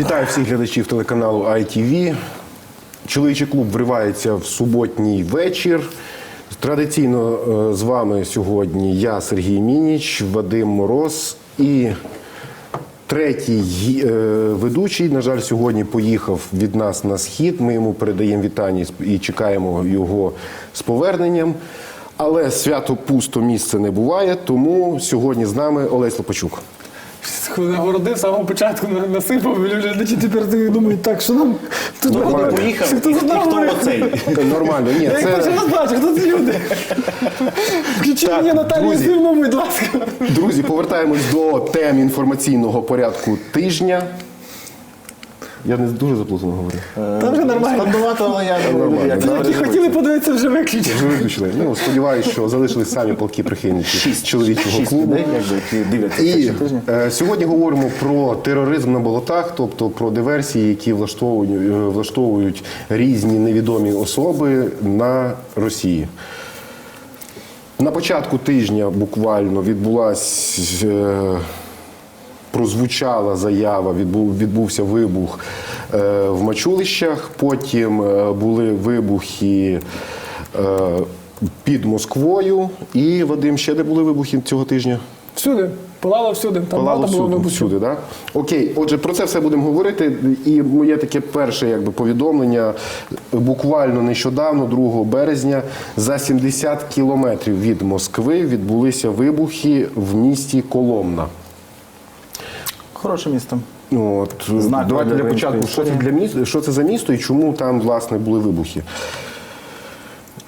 Вітаю всіх глядачів телеканалу ITV. Чоловічий клуб вривається в суботній вечір. Традиційно е, з вами сьогодні я, Сергій Мініч, Вадим Мороз і третій е, ведучий. На жаль, сьогодні поїхав від нас на схід. Ми йому передаємо вітання і чекаємо його з поверненням. Але свято пусто місце не буває, тому сьогодні з нами Олесь Лопачук. Коли нагородив, з самого початку на- насипав, глядачі тепер думають, так, що нам тут. Поїхав, і, хто і хто оцей? Нормально, ні, Я їх це бачу, хто ці люди? Включи Так, мені Наталію друзі. Будь ласка. друзі. Повертаємось до тем інформаційного порядку тижня. Я не дуже заплутано говорю. Та вже нормально. Складновато, але я Нормально, як да? Які хотіли подивитися, вже виключили. Вже виключили. Ну, сподіваюся, що залишились самі полки прихильники Шість чоловічого шість клубу. людей, якби, які дивляться І щотижня. е, сьогодні говоримо про тероризм на болотах, тобто про диверсії, які влаштовують, е, влаштовують різні невідомі особи на Росії. На початку тижня буквально відбулася е, прозвучала заява, відбув, відбувся вибух е, в Мачулищах, потім е, були вибухи е, під Москвою. І Вадим, ще де були вибухи цього тижня? Всюди. Палало всюди. Там Палало було всюди, вибухів. всюди, да? Окей, отже, про це все будемо говорити. І моє таке перше якби, повідомлення. Буквально нещодавно, 2 березня, за 70 кілометрів від Москви відбулися вибухи в місті Коломна. Хороше місто. От, Знак давайте для початку, що це, для міста, що це за місто і чому там власне були вибухи.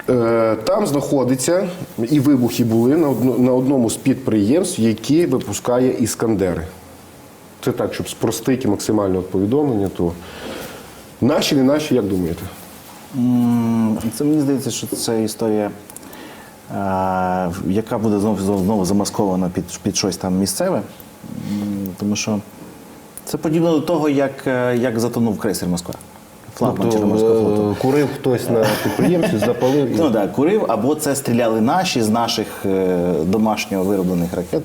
Е, Там знаходиться, і вибухи були на, одно- на одному з підприємств, які випускає Іскандери. Це так, щоб спростити максимально повідомлення, то наші, не наші, як думаєте? Це мені здається, що це історія, е, яка буде знову, знову, знову замаскована під, під щось там місцеве. Тому що це подібно до того, як, е, як затонув крейсер Москва. Флагман Чорноморського флоту. е, курив хтось на підприємстві, запалив. і- Ну так, курив, або це стріляли наші з наших е, домашньо вироблених ракет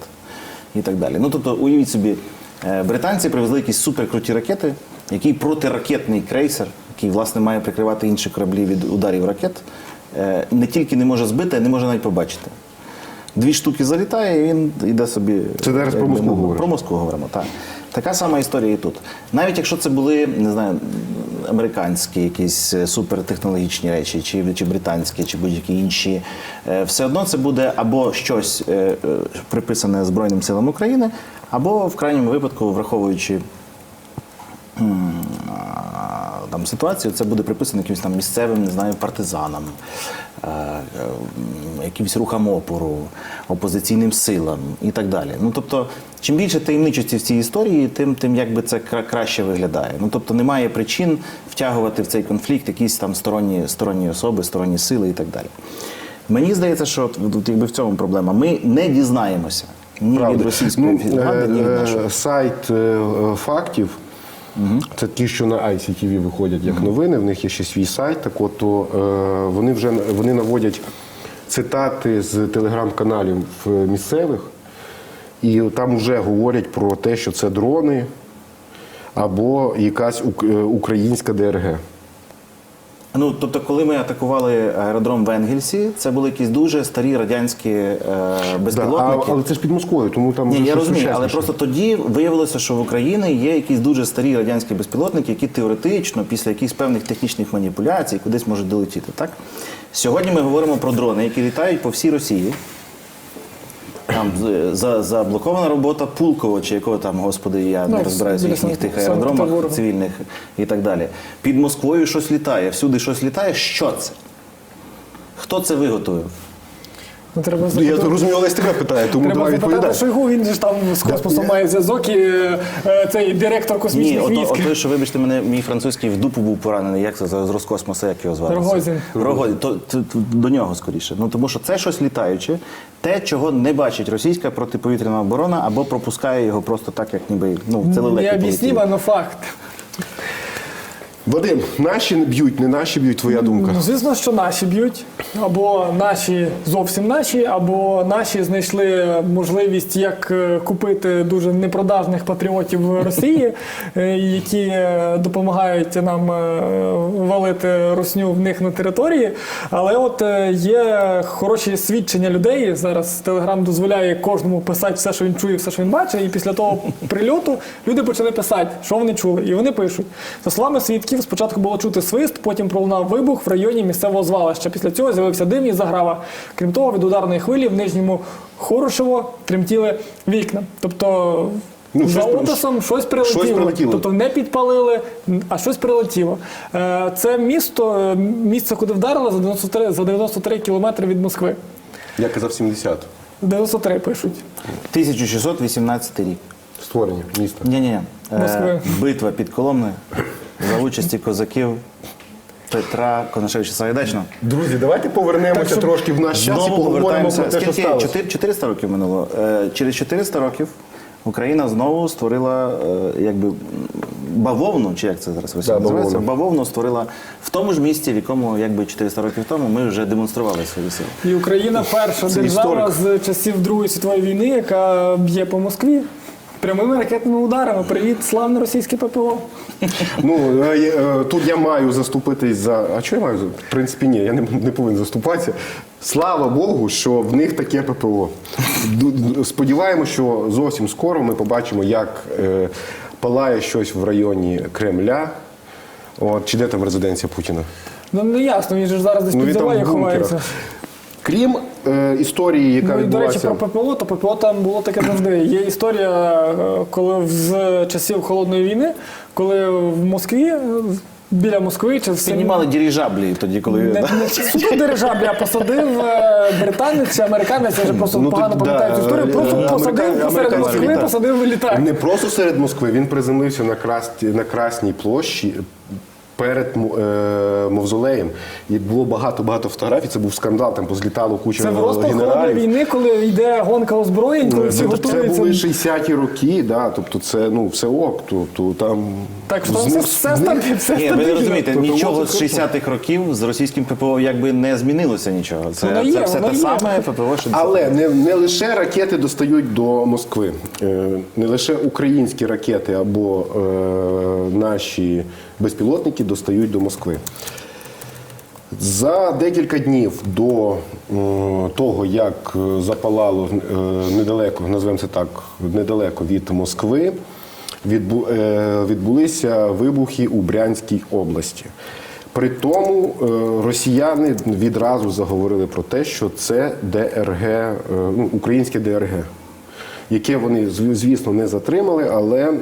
і так далі. Ну тобто, уявіть собі, британці привезли якісь суперкруті ракети, який протиракетний крейсер, який власне має прикривати інші кораблі від ударів ракет, не тільки не може збити, а не може навіть побачити. Дві штуки залітає, і він йде собі. Це зараз про якби, Москву говориш? Про Москву говоримо, так. Така сама історія і тут. Навіть якщо це були, не знаю, американські якісь е, супертехнологічні речі, чи, чи британські, чи будь-які інші, е, все одно це буде або щось е, е, приписане Збройним силам України, або в крайньому випадку, враховуючи там ситуацію, це буде приписано якимось там місцевим, не знаю, партизанам, е, е, м, якимось рухам опору, опозиційним силам і так далі. Ну тобто, чим більше таємничості в цій історії, тим, тим якби це краще виглядає. Ну тобто немає причин втягувати в цей конфлікт якісь там сторонні, сторонні особи, сторонні сили і так далі. Мені здається, що от якби в цьому проблема. Ми не дізнаємося ні від російської Ну, влади, ні від е, нашої. е, Сайт е, Це ті, що на ICTV виходять як новини, в них є ще свій сайт. Так от то, е, вони вже вони наводять цитати з телеграм-каналів е, місцевих, і там вже говорять про те, що це дрони або якась е, українська ДРГ. Ну, тобто, коли ми атакували аеродром в Енгельсі, це були якісь дуже старі радянські е, безпілотники. Да, але це ж під Москвою, тому там Ні, вже я розумію, але просто тоді виявилося, що в Україні є якісь дуже старі радянські безпілотники, які теоретично після якихось певних технічних маніпуляцій кудись можуть долетіти. Так? Сьогодні ми говоримо про дрони, які літають по всій Росії. Там за, заблокована робота Пулково, чи якого там, господи, я Ну, не розбираюся в їхніх тих аеродромах цивільних і так далі. Під Москвою щось літає, всюди щось літає. Що це? Хто це виготовив? Ну, треба Ну, Я запитати- розумію, Олесь тебе питає, тому Треба давай запитати відповідай. Шойгу, він же ж там з космосом має зв'язок і е, е, цей директор Ні, космічних ото, військ. ото, що вибачте мене, мій французький в дупу був поранений. Як це з з Роскосмоса, як його звати? Рогозін. Рогозін. То, то- то до нього скоріше. Ну тому що це щось літаюче, те, чого не бачить російська протиповітряна оборона, або пропускає його просто так, як ніби ну це лелеки Не полетіли. об'яснимо, але факт. Вадим, наші не б'ють, не наші б'ють, твоя думка. Ну, звісно, що наші б'ють. або наші зовсім наші, або наші знайшли можливість як е, купити дуже непродажних патріотів Росії, е, які е, допомагають нам валити русню в них на території. Але от є хороші свідчення людей. Зараз Телеграм дозволяє кожному писати все, що він чує, все, що він бачить. І після того прильоту люди почали писати, що вони чули. І вони пишуть. За словами свідків, спочатку було чути свист, потім пролунав вибух в районі місцевого звалища. Після цього з'явився дим і заграва. Крім того, від ударної хвилі в нижньому Хорошево тремтіли вікна. Тобто Ну, за щось при- щось прилетіло. щось прилетіло. Тобто не підпалили, а щось прилетіло. Е, Це місто, е, місце, куди вдарили за 93, за 93 кілометри від Москви. Я казав 70. 93 пишуть. 1618 рік. Створення міста. Ні, ні. Москви. Битва під Коломною за участі козаків Петра Конашевича Сагайдачного. Друзі, давайте повернемося Так, щоб- трошки в наш час і Знову поговоримо повертаємося. про те, що Скільки? сталося. Чотир- 400 років минуло. Е, Через 400 років Україна знову створила е, якби м, бавовну, чи як це зараз Да, називається? бавовну. Бавовну створила в тому ж місці, в якому якби 400 років тому ми вже демонстрували свої сили. І Україна перша Це держава історик. з часів Другої світової війни, яка б'є по Москві. Прямими ракетними ударами. Привіт, славне російське ППО. Ну е, е, тут я маю заступитись за. А що я маю? В принципі, ні, я не, не повинен заступатися. Слава Богу, що в них таке ППО. Сподіваємося, що зовсім скоро ми побачимо, як е, палає щось в районі Кремля. От, чи де там резиденція Путіна? Ну не ясно, він же ж зараз десь Ну, під бункерах. ховається. Крім е, історії, яка Ну, і, до речі, про ППО, то ППО там було таке завжди. Є історія, е, коли з часів холодної війни, коли в Москві, е, біля Москви, чи в самій- Піднімали дирижаблі тоді, коли не, не суто дирижаблі, а посадив е, британець чи американець, я вже просто Ну, погано пам'ятаю цю історію. Просто е, посадив американ- посеред Москви, літак. посадив літак. Не просто серед Москви, він приземлився на, красті, на Красній площі перед е, мавзолеєм. І було багато-багато фотографій. Це був скандал, там позлітало куча Це холодної генералів. війни, коли йде гонка озброєнь, коли всі Ну, тобто це були 60-ті роки, да, тобто це ну, все ок. Тобто, там Так що там все, стабільно, Ні, ви не розумієте, Тобто нічого з 60-х років з російським ППО якби не змінилося нічого. Це, Воно це є, все воно те є. саме ППО 60 Але не, не лише ракети достають до Москви, Е, не лише українські ракети або е, наші безпілотники достають до Москви. За декілька днів до того, як е, запалало е, недалеко, назвемо це так, недалеко від Москви, е, відбулися вибухи у Брянській області. При тому росіяни відразу заговорили про те, що це ДРГ, ну, українське ДРГ, яке вони, звісно, не затримали, але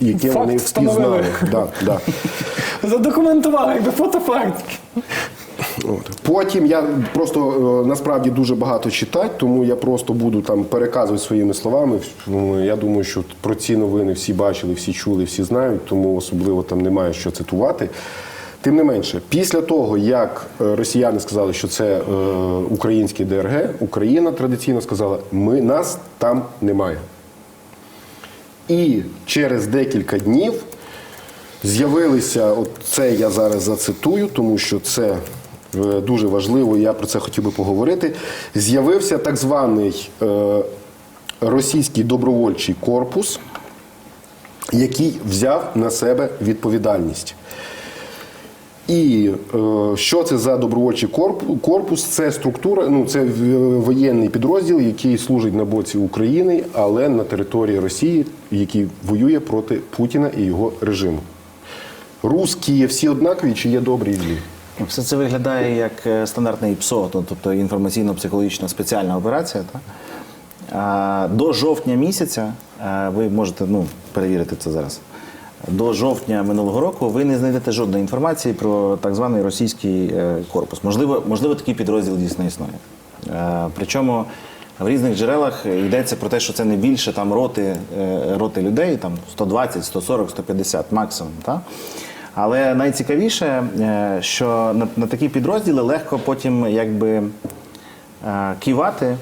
яке Факт вони впізнали. Да, да. Задокументували, якби фотофакт. От. Потім я просто е, насправді дуже багато читати, тому я просто буду там переказувати своїми словами. Ну, Я думаю, що про ці новини всі бачили, всі чули, всі знають, тому особливо там немає що цитувати. Тим не менше, після того, як е, росіяни сказали, що це е, український ДРГ, Україна традиційно сказала, ми нас там немає. І через декілька днів з'явилися, це я зараз зацитую, тому що це е, дуже важливо, і я про це хотів би поговорити. З'явився так званий е, російський добровольчий корпус, який взяв на себе відповідальність. І е, що це за добровольчий корпус? Це структура, ну це воєнний підрозділ, який служить на боці України, але на території Росії, який воює проти Путіна і його режиму. Русські є всі однакові, чи є добрі і злі? Все це виглядає як е, стандартний ПСО, тобто інформаційно-психологічна спеціальна операція. Та? А, До жовтня місяця, е, ви можете ну, перевірити це зараз. До жовтня минулого року ви не знайдете жодної інформації про так званий російський е, корпус. Можливо, можливо, такий підрозділ дійсно існує. Е, Причому в різних джерелах йдеться про те, що це не більше там роти, е, роти людей, там 120, 140, 150 максимум. Та? Але найцікавіше, що на, на такі підрозділи легко потім якби кивати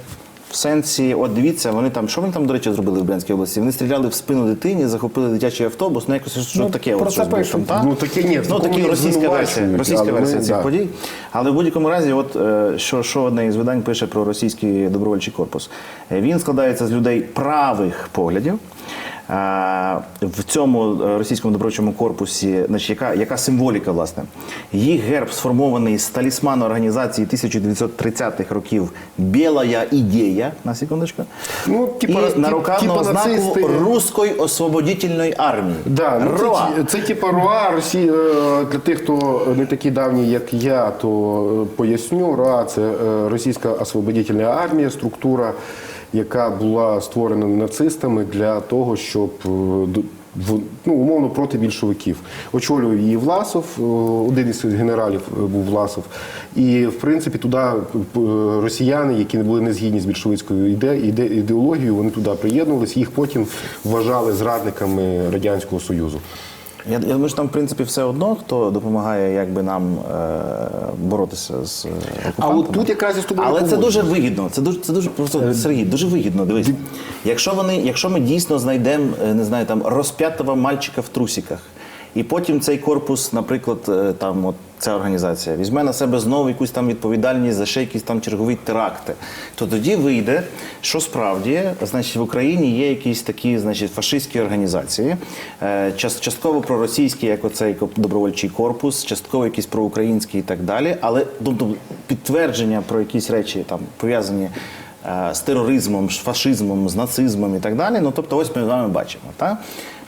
В сенсі, от дивіться, вони там, що вони там, до речі, зробили в Брянській області? Вони стріляли в спину дитині, захопили дитячий автобус, ну якось що Ну, таке. про от, це щось було там, та? Ну, таке ні, Ну, такі російська версія, російська але версія цих да. подій. Але в будь-якому разі, от е, що, що одне із видань пише про російський добровольчий корпус. Е, Він складається з людей правих поглядів. В цьому е, російському добровольчому корпусі, значить, яка, яка символіка, власне? Їх герб сформований з талісману організації 1930-х років Білая ідея, на секундочку. Ну, типа- і нарукавного типа знаку. Руської освободительної армії. Да, ну, це, це типу РОА Росії е, для тих, хто не такі давні, як я, то е, поясню. РОА це Російська освободительна армія, структура, яка була створена нацистами для того, щоб е, ну, умовно проти більшовиків. Очолював її Власов, е, один із генералів е, був Власов. І в принципі туди росіяни, які були не згідні з більшовицькою іде, іде, ідеологією, вони туди приєднувалися. Їх потім вважали зрадниками радянського союзу. Я, я думаю, що там, в принципі, все одно, хто допомагає якби, нам е, боротися з окупантами. А от тут якраз з тобою Але це дуже вигідно. Це дуже, це дуже просто Сергій, дуже вигідно. Дивись, якщо вони, якщо ми дійсно знайдемо, е, не знаю, там розп'ятого мальчика в трусіках, і потім цей корпус, наприклад, е, там от ця організація візьме на себе знову якусь там відповідальність за ще якісь там чергові теракти, то тоді вийде, що справді, значить, в Україні є якісь такі, значить, фашистські організації, е, частково проросійські, як оцей добровольчий корпус, частково якісь проукраїнські і так далі. Але тобто, підтвердження про якісь речі там пов'язані е, з тероризмом, з фашизмом, з нацизмом і так далі. Ну тобто, ось ми з вами бачимо. Так?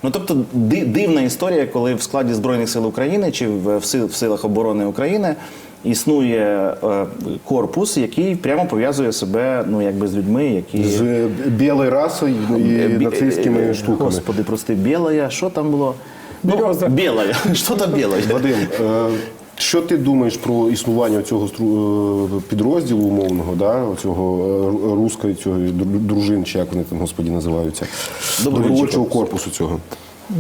Ну тобто ди- дивна історія, коли в складі Збройних сил України чи в, в сил- в силах оборони України існує е, корпус, який прямо пов'язує себе ну, якби з людьми, які З білою расою і Бі- нацистськими е, штуками. Господи, прости, білая, що там було? Береза. Білая. Що там біла. Вадим, е, що ти думаєш про існування цього стру- е, підрозділу умовного, да, цього е, руської цього дру- дружин, чи як вони там господі називаються, добровольчого корпусу цього?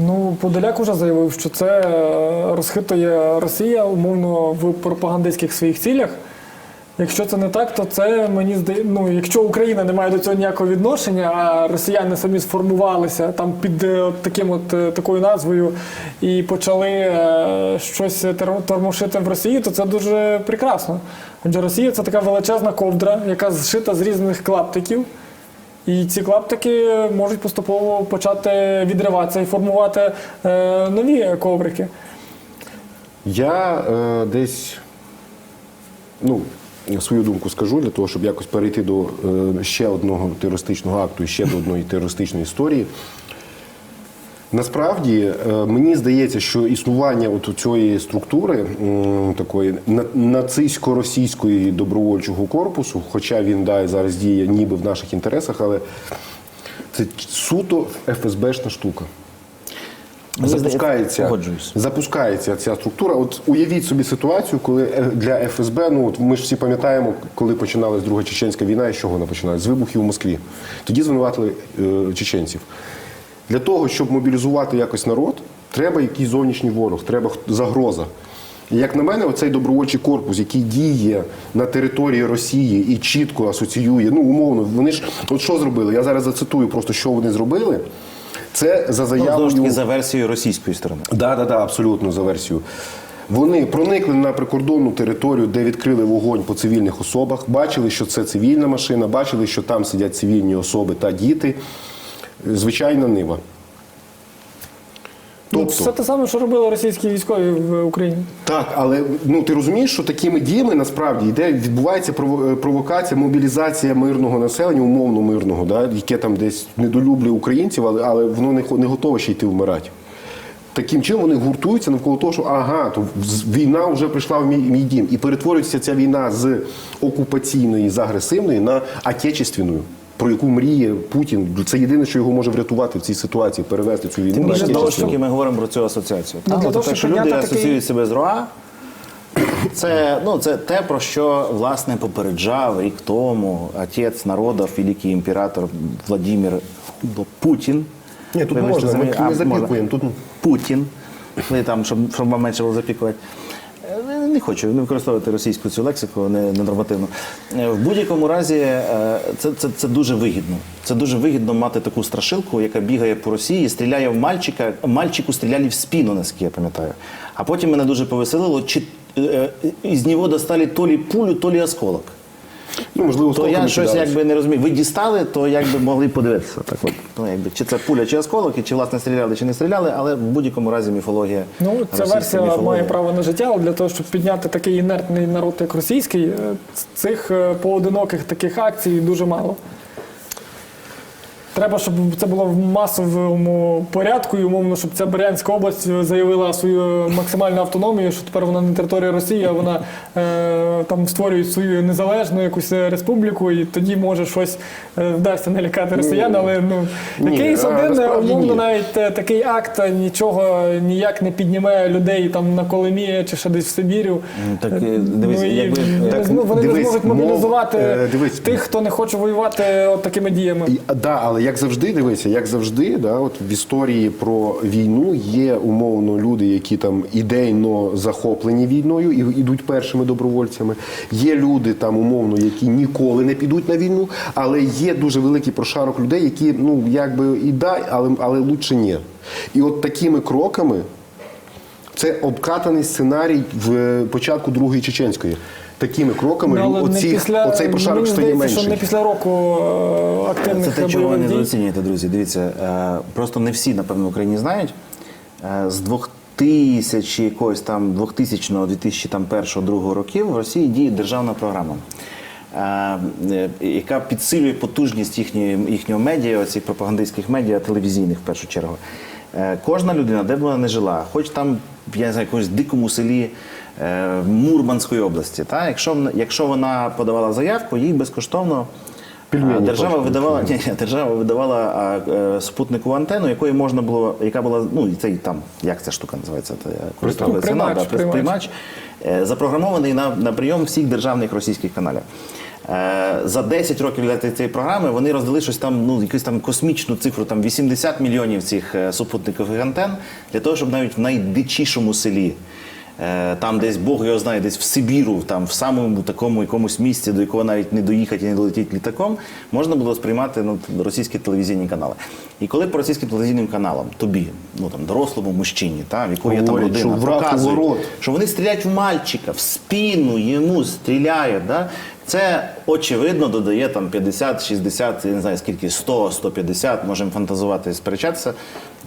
Ну, Подоляк вже заявив, що це е, розхитує Росія умовно в пропагандистських своїх цілях. Якщо це не так, то це мені здає. Ну, якщо Україна не має до цього ніякого відношення, а росіяни самі сформувалися там під е, таким от е, такою назвою і почали е, щось тормошити в Росії, то це дуже прекрасно. Адже Росія це така величезна ковдра, яка зшита з різних клаптиків. І ці клаптики можуть поступово почати відриватися і формувати нові коврики. Я е, десь ну, свою думку скажу для того, щоб якось перейти до е, ще одного терористичного акту і ще до одної терористичної історії. Насправді е, мені здається, що існування от цієї структури такої на- нацистсько-російської добровольчого корпусу, хоча він да, зараз діє ніби в наших інтересах, але це суто ФСБшна штука. Запускається, запускається ця структура. От уявіть собі ситуацію, коли е, для ФСБ, ну от ми ж всі пам'ятаємо, коли починалась Друга Чеченська війна, і з чого вона починалась? З вибухів у Москві. Тоді звинуватили е, чеченців. Для того, щоб мобілізувати якось народ, треба якийсь зовнішній ворог, треба загроза. І як на мене, оцей добровольчий корпус, який діє на території Росії і чітко асоціює, ну умовно, вони ж от що зробили? Я зараз зацитую просто, що вони зробили. Це за Ну, заявою. знову ж таки, за версією російської сторони. Да, да, да, абсолютно за версією. Вони проникли на прикордонну територію, де відкрили вогонь по цивільних особах, бачили, що це цивільна машина, бачили, що там сидять цивільні особи та діти. Звичайна нива. Ну, Тобто, Це те саме, що робили російські військові в Україні. так, але ну ти розумієш, що такими діями насправді йде відбувається е, провокація, мобілізація мирного населення, умовно мирного, да, яке там десь недолюблює українців, але, але воно не, не готове ще йти вмирати. Таким чином вони гуртуються навколо того, що ага, то війна вже прийшла в мій, мій дім. І перетворюється ця війна з окупаційної, з агресивної на отечественну, про яку мріє Путін. Це єдине, що його може врятувати в цій ситуації, перевести цю війну Тим більше знову ж таки ми говоримо про цю асоціацію. Ну, Та, для те, що люди такий- асоціюють себе з РОА, це, ну, це те, про що власне попереджав рік тому отець народів, великий імператор Владимир Путін. Ні, тут Вибачте можна, ми не запікуємо, тут- Путін. Ви там, щоб, щоб вам менше було запікувати. Не хочу не використовувати російську цю лексику не- ненормативну. Е, В будь-якому разі е, це, це, це дуже вигідно. Це дуже вигідно мати таку страшилку, яка бігає по Росії, стріляє в мальчика. Мальчику стріляли в спину, наскільки я пам'ятаю. А потім мене дуже повеселило, чи е, із нього достали то лі пулю, то лі осколок. Ну, можливо, То я щось кидались. якби не розумію. Ви дістали, то якби могли подивитися. Так от, ну, якби, чи це пуля, чи осколок, і чи власне стріляли, чи не стріляли, але в будь-якому разі міфологія. Ну, ця версія міфологія. має право на життя, але для того, щоб підняти такий інертний народ, як російський, е, цих е, поодиноких таких акцій дуже мало. Треба, щоб це було в масовому порядку, і умовно, щоб ця Брянська область заявила свою максимальну автономію, що тепер вона не територія Росії, а вона е, там створює свою незалежну якусь республіку, і тоді може щось е, вдасться налякати росіян. Але ну якийсь один умовно ні. навіть е, такий акт е, нічого ніяк не підніме людей там на Колимі чи ще десь в Сибірю. Ну, так, е, дивись, і якби- Так, не вони дивись, не зможуть мобілізувати е, дивись. тих, хто не хоче воювати от такими діями. І- Да, але як завжди, дивися, як завжди, да, от в історії про війну є умовно люди, які там ідейно захоплені війною і йдуть першими добровольцями. Є люди там умовно, які ніколи не підуть на війну, але є дуже великий прошарок людей, які ну якби і да, але, але лучше ні. І от такими кроками це обкатаний сценарій в початку другої чеченської. Такими кроками Ну, але оці, після, оцей прошарок мені стає менший. що не після року е, Це те, чого ви недооцінюєте, друзі. Дивіться, е, просто не всі, напевно, в Україні знають. Е, З 2000 якогось там 2000 2001 2002 років в Росії діє державна програма. Яка підсилює потужність їхньої, їхнього медіа, цих пропагандистських медіа, телевізійних в першу чергу. Е, Кожна людина, де б вона не жила, хоч там я не знаю, якомусь дикому селі е, Мурманської області, та, якщо, якщо вона подавала заявку, їй безкоштовно Пельмені а, держава хочете, видавала ні, ні, держава видавала а, е, спутникову антенну, якої можна було, яка була ну і цей там як ця штука називається? Е, Приймач, приймач. приймач, е, запрограмований на, на прийом всіх державних російських каналів. Е, За 10 років для цієї програми вони роздали щось там, ну якусь там космічну цифру, там 80 мільйонів цих е, супутникових антен для того, щоб навіть в найдичішому селі. Е, Там десь Бог його знає, десь в Сибіру, там в самому такому якомусь місці, до якого навіть не доїхати і не долетіти літаком, можна було сприймати ну, російські телевізійні канали. І коли по російським телевізійним каналам тобі, ну там дорослому мужчині, та, в якої є там родина, що показують, ворот. що вони стріляють в мальчика, в спину йому стріляють. Да? Це очевидно додає там 50, 60, я не знаю скільки, 100, 150, можемо фантазувати і сперечатися.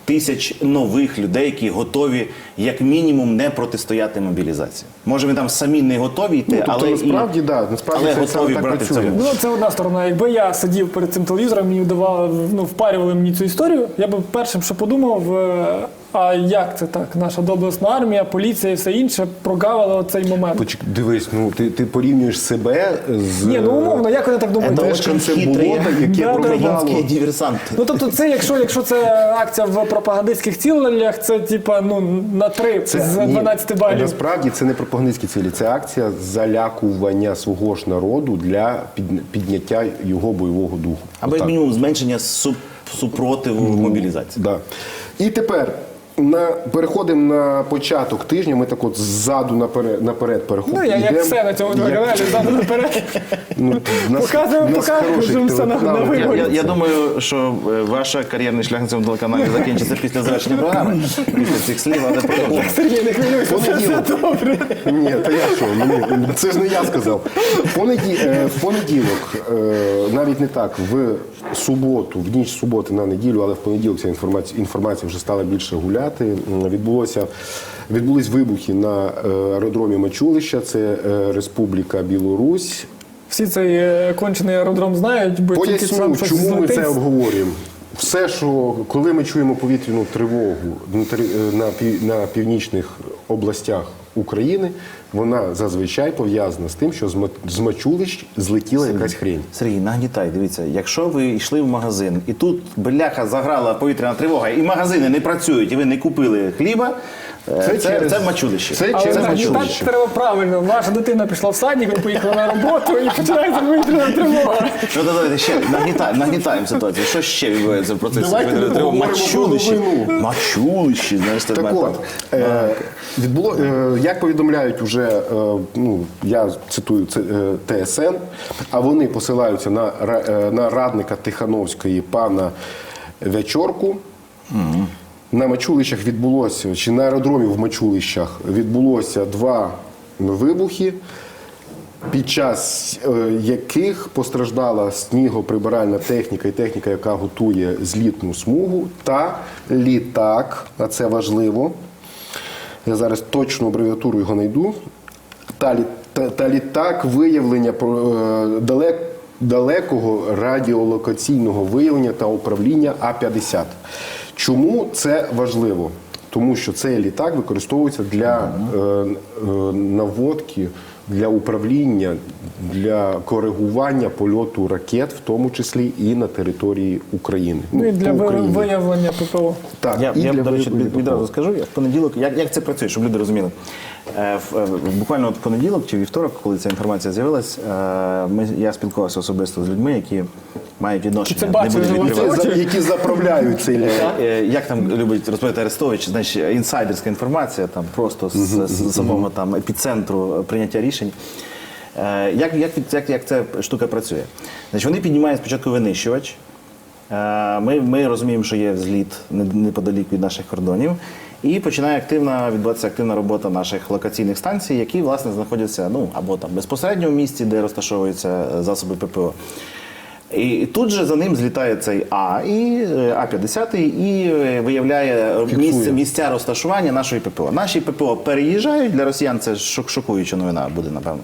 Тисяч нових людей, які готові як мінімум не протистояти мобілізації. Може, ми там самі не готові йти, Ну, тобто, але насправді, і, да, насправді але це готові так брати працює. цього. Ну, це одна сторона. Якби я сидів перед цим телевізором, мені давали ну, впарювали мені цю історію, я би першим, що подумав, е, а як це так? Наша доблесна армія, поліція і все інше прогавила цей момент. Почек- Дивись, ну ти, ти порівнюєш себе з Ні, ну умовно, як вони так думають? Це очень хитрий болота, яке да. диверсант. Ну тобто, це якщо, якщо це акція в пропагандистських цілях, це типа ну на три з ні, 12 балів. Насправді це не пропагандистські цілі, це акція залякування свого ж народу для під- підняття його бойового духу. Або як мінімум зменшення суп- супротиву мобілізації. Да. І тепер на, переходимо на початок тижня. Ми так от ззаду наперед, наперед переходимо. Ну, я, як все на цьому каналі, ззаду наперед. Ну, нас- Показуємо, нас показуємо, все на- на Я, виборі. я, я думаю, що е, ваш кар'єрний шлях на цьому телеканалі закінчиться після завершення програми, після цих слів, але продовжуємо. Сергій, не хвилюйся, все, все добре. Ні, та я що? Ні, це ж не я сказав. В, понаді, е, в понеділок, е, навіть не так, в суботу, в ніч суботи на неділю, але в понеділок ця інформація, інформація вже стала більше гуляти. М, Відбулося. Відбулись вибухи на е, аеродромі Мачулища, це е, Республіка Білорусь. Всі цей е, кончений аеродром знають, бо тільки Поясню, там щось чому ми це обговорюємо. Все, що коли ми чуємо повітряну тривогу на на північних областях України, вона зазвичай пов'язана з тим, що з Ма- з Мачулищ злетіла якась хрень. Сергій, нагнітай, дивіться, якщо ви йшли в магазин, і тут бляха заграла повітряна тривога, і магазини не працюють, і ви не купили хліба, Це, це, через- в Мачулищі. це Але через так, так треба правильно. Ваша дитина пішла в садик, ви поїхали на роботу і починається повітряна тривога. Ну, давайте ще нагнітаємо, нагнітаємо ситуацію. Що ще відбувається в процесі повітряної тривоги? новину. Мачулищі, знаєш, це Так мене от, е, відбуло, е, як повідомляють уже, е, ну, я цитую це, е, ТСН, а вони посилаються на, ра- е, на радника Тихановської пана Вячорку. На Мачулищах відбулося, чи на аеродромі в Мачулищах відбулося два вибухи, під час е, яких постраждала снігоприбиральна техніка і техніка, яка готує злітну смугу, та літак, а це важливо. Я зараз точну абревіатуру його знайду. Та, та, та літак виявлення е, далек, далекого радіолокаційного виявлення та управління А-50. Чому це важливо? Тому що цей літак використовується для е, е, наводки, для управління, для коригування польоту ракет, в тому числі і на території України. Ну і для по Україні. виявлення ППО. Так, Я, і я для до речі, відразу скажу, я в понеділок, як, як це працює, щоб люди розуміли. Е, в, е, буквально от в понеділок чи вівторок, коли ця інформація з'явилась, е, я спілкувався особисто з людьми, які мають відношення. Це бачили будемо відкривати. Які, заправляють цей. Е, Як там любить розповідати Арестович, значить інсайдерська інформація, там просто з, з самого там епіцентру прийняття рішень. Як, як, як, як ця штука працює? Значить, вони піднімають спочатку винищувач. Ми, ми розуміємо, що є зліт неподалік від наших кордонів. І починає активна відбуватися активна робота наших локаційних станцій, які власне знаходяться ну або там безпосередньо в місті, де розташовуються е, засоби ППО. І тут же за ним злітає цей А і е, А-50 і е, виявляє місце, місця розташування нашої ППО. Наші ППО переїжджають для росіян. Це шокуюча новина буде, напевно.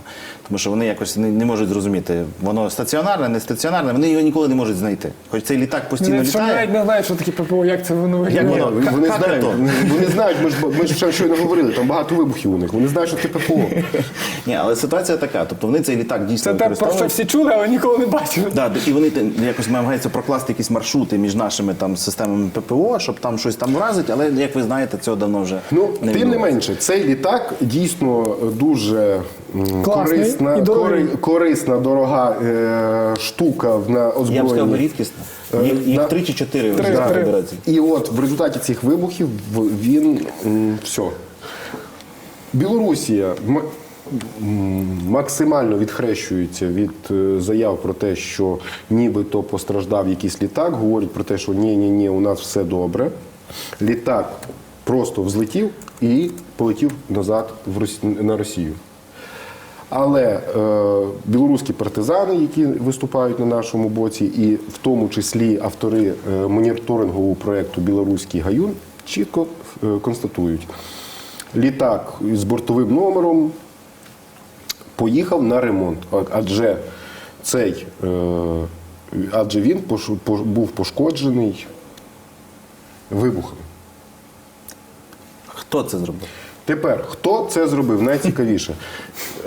Тому що вони якось не, не можуть зрозуміти, воно стаціонарне, не стаціонарне, вони його ніколи не можуть знайти. Хоч цей літак постійно Якщо літає. навіть не знають, що таке ППО, як це воно Як виглядає. воно? Вони, вони знають, вони знають, ми ж ми ж ще щойно говорили, там багато вибухів у них. Вони знають, що це ППО. Ні, але ситуація така. Тобто вони цей літак дійсно Це те, про що всі чули, але ніколи не бачили. Да, і вони якось намагаються прокласти якісь маршрути між нашими там системами ППО, щоб там щось там вразити, але як ви знаєте, цього давно вже Ну, не тим не менше, цей літак дійсно дуже Класний корисна, кори- корисна, дорога е, штука в- на Я б сказав, рідкісно. Е, Їх, їх да. три чи чотири вже федерації. І от в результаті цих вибухів він все. Білорусія максимально відхрещується від е, заяв про те, що нібито постраждав якийсь літак. Говорять про те, що ні, ні, ні, у нас все добре. Літак просто взлетів і полетів назад в Росі- на Росію. Але е, білоруські партизани, які виступають на нашому боці, і в тому числі автори е, моніторингового проєкту Білоруський гаюн, чітко е, констатують, літак з бортовим номером поїхав на ремонт, адже цей, е, адже він був пошкоджений вибухами. Хто це зробив? Тепер, хто це зробив? Найцікавіше.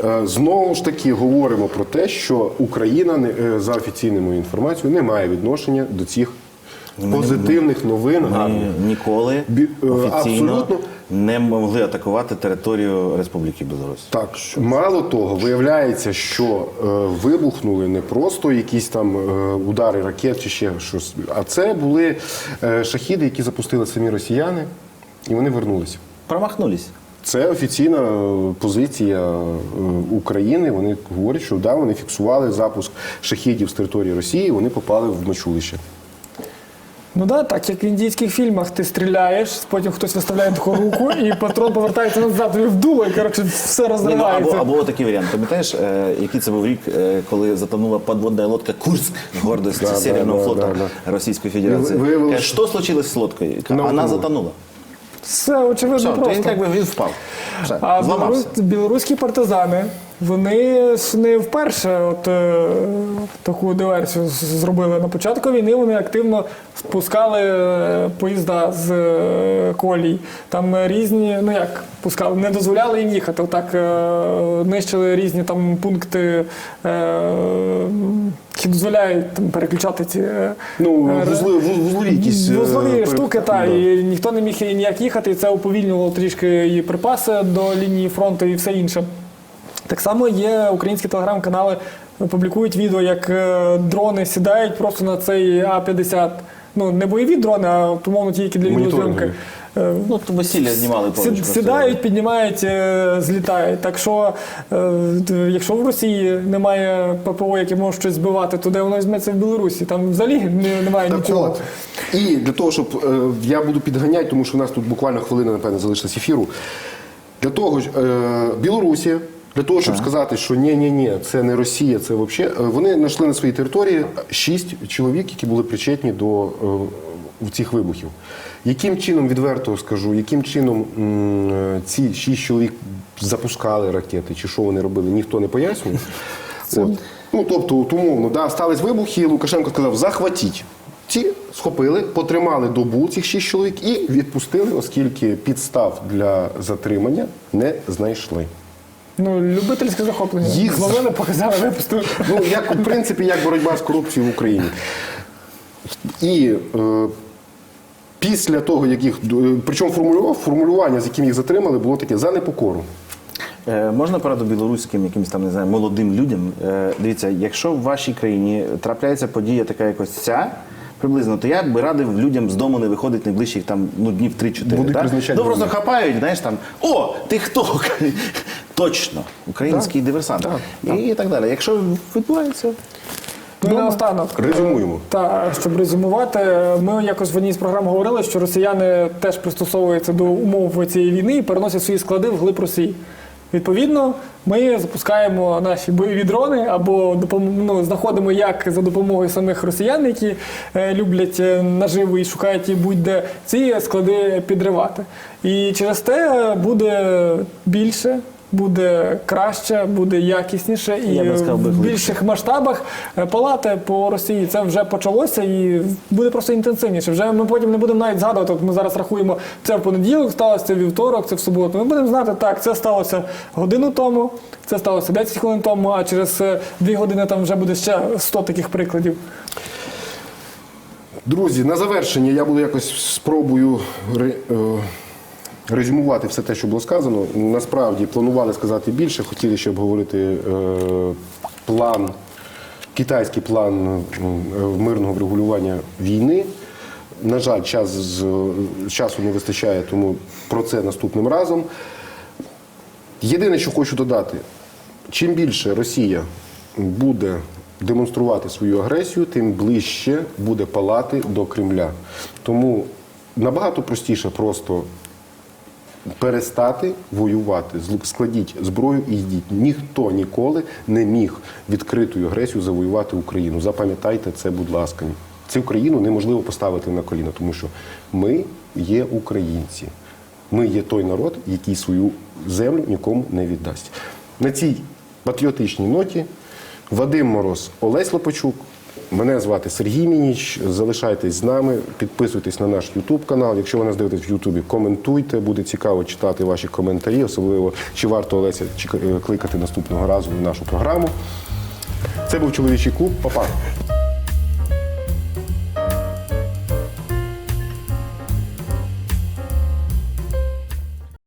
Е, Знову ж таки говоримо про те, що Україна е, за офіційною інформацією не має відношення до цих позитивних новин. Ми ніколи офіційно абсолютно. Не могли атакувати територію Республіки Білорусь. Так, що мало того, виявляється, що е, вибухнули не просто якісь там е, удари ракет чи ще щось, а це були е, шахіди, які запустили самі росіяни, і вони вернулися. Промахнулись. Це офіційна е, позиція е, України. Вони говорять, що да, вони фіксували запуск шахідів з території Росії, вони попали в мочулище. Ну да, так як в індійських фільмах ти стріляєш, потім хтось виставляє таку руку, і патрон повертається назад, тобі в дуло, і коротше все ну, або, або такий варіант. Пам'ятаєш, е, який це був рік, е, коли затонула подводна лодка Курск, гордость Да, Северного да, флота да, да. Російської Федерації. Ви- виявилось, Каже, що случилось з лодкою? Каже, Вона Наукнула. затонула. Все очевидно Все, то він просто. як би він впав. Все, А зламався. білорус, білоруські партизани, вони не вперше от, е, таку диверсію зробили. На початку війни вони активно спускали е, поїзда з е, колій. Там е, різні, ну як пускали, не дозволяли їм їхати. Отак е, нищили різні там пункти е, які дозволяють там переключати ці е, Ну, е, вузли, вуз- вузлові якісь. е, Вузлові пере- штуки, та да. і ніхто не міг ніяк їхати, і це уповільнювало трішки і припаси до лінії фронту і все інше. Так само є українські телеграм-канали, публікують відео, як е, дрони сідають просто на цей А-50. Ну, не бойові дрони, а умовно тільки для відеозйомки. Е, Ну, то весілля знімали поруч. Сід- Сідають, піднімають, е, злітають. Так що, якщо в Росії немає ППО, яке може щось збивати, то де воно візьметься в Білорусі? Там взагалі немає Так нічого. от. І для того, щоб я буду підганяти, тому що у нас тут буквально хвилина, напевно, залишилась ефіру. Для того ж, Білорусі, для того, щоб сказати, що ні, ні, ні, це не Росія, це взагалі. Вони знайшли на своїй території шість чоловік, які були причетні до е, в цих вибухів. Яким чином, відверто скажу, яким чином е, ці шість чоловік запускали ракети, чи що вони робили, ніхто не пояснює. От. Ну, тобто, умовно, да, стались вибухи, Лукашенко сказав, захватіть. Ці схопили, потримали добу цих шість чоловік і відпустили, оскільки підстав для затримання не знайшли. Ну, любительське захоплення. Їх- Зловили, показали, випустили. Ну, як, в принципі, як боротьба з корупцією в Україні. І е, після того, як їх. е, Причому формулював, формулювання, з яким їх затримали, було таке за непокору. Е, Можна пораду білоруським якимось там не знаю, молодим людям. Е, Дивіться, якщо в вашій країні трапляється подія така якось ця. Приблизно, то я би радив людям з дому не виходити найближчих там ну днів 3-4. Будуть так? призначати Ну просто хапають, знаєш там о, ти хто? Точно, український диверсант. так, І так далі. Якщо відбувається, Ну, і наостанок. Резюмуємо. Та, щоб резюмувати, ми якось в одній з програм говорили, що росіяни теж пристосовуються до умов цієї війни і переносять свої склади в глиб Росії. Відповідно, ми запускаємо наші бойові дрони або ну, знаходимо, як за допомогою самих росіян, які е, люблять е, наживу і шукають її будь-де ці склади підривати. І через те буде більше, буде краще, буде якісніше і Я сказав, в більших масштабах е, палати по Росії це вже почалося і буде просто інтенсивніше. Вже ми потім не будемо навіть згадувати. От ми зараз рахуємо, це в понеділок сталося, це в вівторок, це в суботу. Ми будемо знати, так, це сталося годину тому, це сталося 10 хвилин тому, а через е, 2 години там вже буде ще 100 таких прикладів. Друзі, на завершення я буду якось спробую е, резюмувати все те, що було сказано. Насправді планували сказати більше, хотіли ще обговорити е, план, китайський план е, мирного врегулювання війни. На жаль, час з, часу не вистачає, тому про це наступним разом. Єдине, що хочу додати, чим більше Росія буде демонструвати свою агресію, тим ближче буде палати до Кремля. Тому набагато простіше просто перестати воювати. Складіть зброю і йдіть. Ніхто ніколи не міг відкритою агресією завоювати Україну. Запам'ятайте це, будь ласка. Цю країну неможливо поставити на коліна, тому що ми є українці. Ми є той народ, який свою землю нікому не віддасть. На цій патріотичній ноті Вадим Мороз, Олесь Лопачук. Мене звати Сергій Мініч. Залишайтесь з нами, підписуйтесь на наш Ютуб канал. Якщо ви нас дивитесь в Ютубі, коментуйте. Буде цікаво читати ваші коментарі, особливо чи варто Олеся кликати наступного разу в нашу програму. Це був чоловічий клуб. Па-па!